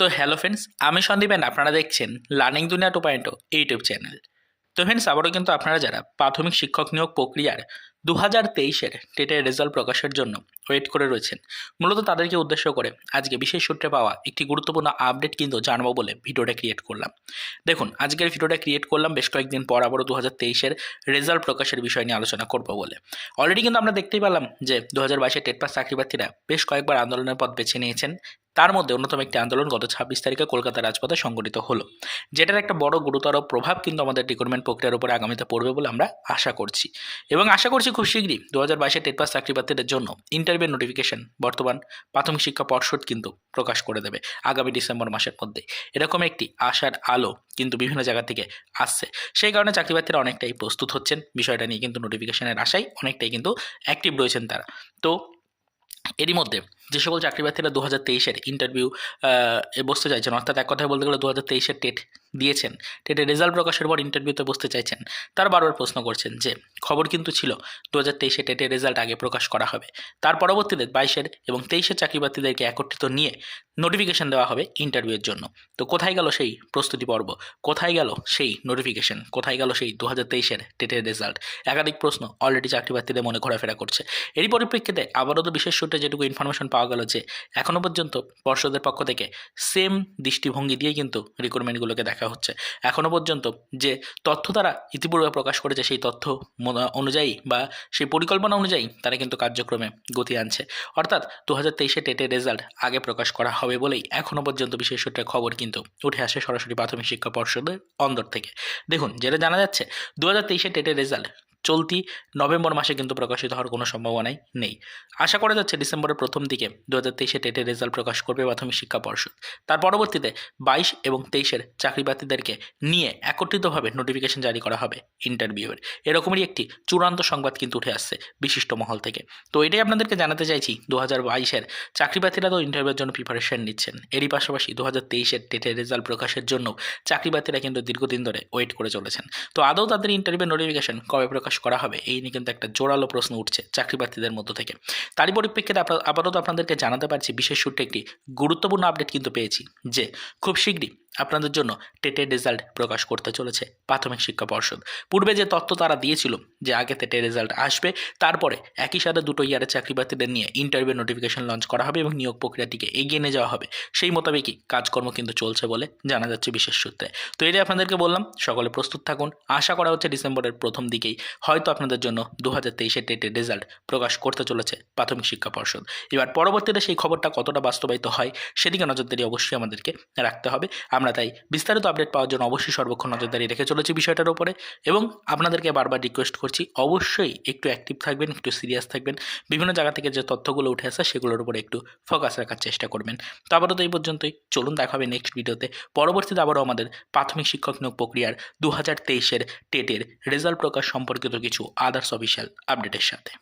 তো hello friends আমি সন্দীপ সন্দীপেন আপনারা দেখছেন learning Duniya two point YouTube channel তো ফ্রেন্ডস আবারও কিন্তু আপনারা যারা প্রাথমিক শিক্ষক নিয়োগ প্রক্রিয়ার দু হাজার তেইশের টেটের রেজাল্ট প্রকাশের জন্য ওয়েট করে রয়েছেন, মূলত তাদেরকে উদ্দেশ্য করে আজকে বিশেষ সূত্রে পাওয়া একটি গুরুত্বপূর্ণ আপডেট কিন্তু জানব বলে ভিডিওটা ক্রিয়েট করলাম। দেখুন, আজকের ভিডিওটা ক্রিয়েট করলাম বেশ কয়েকদিন পর আবারও দু হাজার তেইশের রেজাল্ট প্রকাশের বিষয় নিয়ে আলোচনা করব বলে। অলরেডি কিন্তু আমরা দেখতেই পেলাম যে দু হাজার বাইশে টেট পাস চাকরি প্রার্থীরা বেশ কয়েকবার আন্দোলনের পথ বেছে নিয়েছেন তার মধ্যে অন্যতম একটি আন্দোলন গত ছাব্বিশ তারিখে কলকাতা রাজপথে সংগঠিত হলো। যেটার একটা বড় গুরুতর প্রভাব কিন্তু আমাদের রিক্রুটমেন্ট প্রক্রিয়ার উপরে আগামীতে পড়বে বলে আমরা আশা করছি। এবং আশা করছি খুব শীঘ্রই দু হাজার বাইশে টেট পাস চাকরি প্রার্থীদের জন্য ইন্টারভিউ নোটিফিকেশন বর্তমান প্রাথমিক শিক্ষা পর্ষদ কিন্তু প্রকাশ করে দেবে আগামী ডিসেম্বর মাসের মধ্যে এরকম একটি আশার আলো কিন্তু বিভিন্ন জায়গা থেকে আসছে। সেই কারণে চাকরি প্রার্থীরা অনেকটাই প্রস্তুত হচ্ছেন। বিষয়টা নিয়ে কিন্তু নোটিফিকেশনের আশায় অনেকটাই কিন্তু অ্যাক্টিভ রয়েছেন তারা। তো এরই মধ্যে যে সকল চাকরি প্রার্থীরা দু হাজার তেইশের ইন্টারভিউ বসতে চাইছেন, অর্থাৎ এক কথায় বলতে গেলে দু হাজার তেইশের টেট দিয়েছেন টেটের রেজাল্ট প্রকাশের পর ইন্টারভিউতে বসতে চাইছেন, তার বারবার প্রশ্ন করছেন যে, খবর কিন্তু ছিল দু হাজার তেইশে টেটের রেজাল্ট আগে প্রকাশ করা হবে, তার পরবর্তীতে বাইশের এবং তেইশের চাকরি প্রার্থীদেরকে একত্রিত নিয়ে নোটিফিকেশন দেওয়া হবে ইন্টারভিউয়ের জন্য। তো কোথায় গেল সেই প্রস্তুতি পর্ব? কোথায় গেল সেই নোটিফিকেশন কোথায় গেল সেই দু হাজার তেইশের টেটের রেজাল্ট? একাধিক প্রশ্ন অলরেডি চাকরি প্রার্থীদের মনে ঘোরাফেরা করছে। এরই পরিপ্রেক্ষিতে আবারও তো বিশেষ সূত্রে যেটুকু ইনফরমেশন পাওয়া গেল যে এখনও পর্যন্ত পর্ষদের পক্ষ থেকে সেম দৃষ্টিভঙ্গি দিয়ে কিন্তু রিক্রুটমেন্টগুলোকে দেখা হচ্ছে। এখনও পর্যন্ত যে তথ্য তারা ইতিপূর্বে প্রকাশ করেছে সেই তথ্য অনুযায়ী বা সেই পরিকল্পনা অনুযায়ী তারা কিন্তু কার্যক্রমে গতি আনছে। অর্থাৎ দু হাজার তেইশে টেটের রেজাল্ট আগে প্রকাশ করা হবে বলেই এখনও পর্যন্ত বিশেষ সূত্রে খবর কিন্তু উঠে আসে সরাসরি প্রাথমিক শিক্ষা পর্ষদের অন্দর থেকে। দেখুন, যেটা জানা যাচ্ছে দু হাজার তেইশে টেটের রেজাল্ট চলতি নভেম্বর মাসে কিন্তু প্রকাশিত হওয়ার কোনো সম্ভাবনাই নেই। আশা করা যাচ্ছে ডিসেম্বরের প্রথম দিকে দু হাজার তেইশে টেটের রেজাল্ট প্রকাশ করবে প্রাথমিক শিক্ষা পর্ষদ। তার পরবর্তীতে বাইশ এবং তেইশের চাকরি প্রার্থীদেরকে নিয়ে একত্রিতভাবে নোটিফিকেশন জারি করা হবে ইন্টারভিউয়ের এরকমই একটি চূড়ান্ত সংবাদ কিন্তু উঠে আসছে বিশিষ্ট মহল থেকে। তো এটাই আপনাদেরকে জানাতে চাইছি দু হাজার বাইশের চাকরি প্রার্থীরা তো ইন্টারভিউর জন্য প্রিপারেশন নিচ্ছেন। এরই পাশাপাশি দু হাজার তেইশের টেটের রেজাল্ট প্রকাশের জন্য চাকরি প্রার্থীরা কিন্তু দীর্ঘদিন ধরে ওয়েট করে চলেছেন। তো আদৌ তাদের ইন্টারভিউ নোটিফিকেশন কবে প্রকাশ করা হবে। এই নিয়ে কিন্তু একটা জোরালো প্রশ্ন উঠছে চাকরি প্রার্থীদের মধ্য থেকে। তারই পরিপ্রেক্ষিতে আপাতত আপনাদেরকে জানাতে পারছি, বিশেষ সূত্রে একটি গুরুত্বপূর্ণ আপডেট কিন্তু পেয়েছি যে, খুব শীঘ্রই আপনাদের জন্য টেটের রেজাল্ট প্রকাশ করতে চলেছে প্রাথমিক শিক্ষা পর্ষদ। পূর্বে যে তথ্য তারা দিয়েছিল যে আগে টেটের রেজাল্ট আসবে, তারপরে একই সাথে দুটো ইয়ারের চাকরি প্রার্থীদের নিয়ে ইন্টারভিউ নোটিফিকেশন লঞ্চ করা হবে এবং নিয়োগ প্রক্রিয়াটিকে এগিয়ে নিয়ে যাওয়া হবে। সেই মোতাবেকই কাজকর্ম কিন্তু চলছে বলে জানা যাচ্ছে বিশেষ সূত্রে। তো এটাই আপনাদেরকে বললাম, সকলে প্রস্তুত থাকুন। আশা করা হচ্ছে ডিসেম্বরের প্রথম দিকেই হয়তো আপনাদের জন্য দু হাজার তেইশের টেটের রেজাল্ট প্রকাশ করতে চলেছে প্রাথমিক শিক্ষা পর্ষদ। এবার পরবর্তীতে সেই খবরটা কতটা বাস্তবায়িত হয়, সেদিকে নজরদারি অবশ্যই আমাদেরকে রাখতে হবে। আমরা তাই বিস্তারিত আপডেট পাওয়ার জন্য অবশ্যই সর্বক্ষণ নজরদারি রেখে চলেছি বিষয়টার উপরে এবং আপনাদেরকে বারবার রিকোয়েস্ট করছি, অবশ্যই একটু অ্যাক্টিভ থাকবেন, একটু সিরিয়াস থাকবেন। বিভিন্ন জায়গা থেকে যে তথ্যগুলো উঠে আসে সেগুলোর উপরে একটু ফোকাস রাখার চেষ্টা করবেন। তো আপাতত এই পর্যন্তই। চলুন দেখা হবে নেক্সট ভিডিওতে পরবর্তীতে আবারও আমাদের প্রাথমিক শিক্ষক নিয়োগ প্রক্রিয়ার দু হাজার তেইশের টেটের রেজাল্ট প্রকাশ সম্পর্কিত কিছু আদার্স অফিসিয়াল আপডেটের সাথে।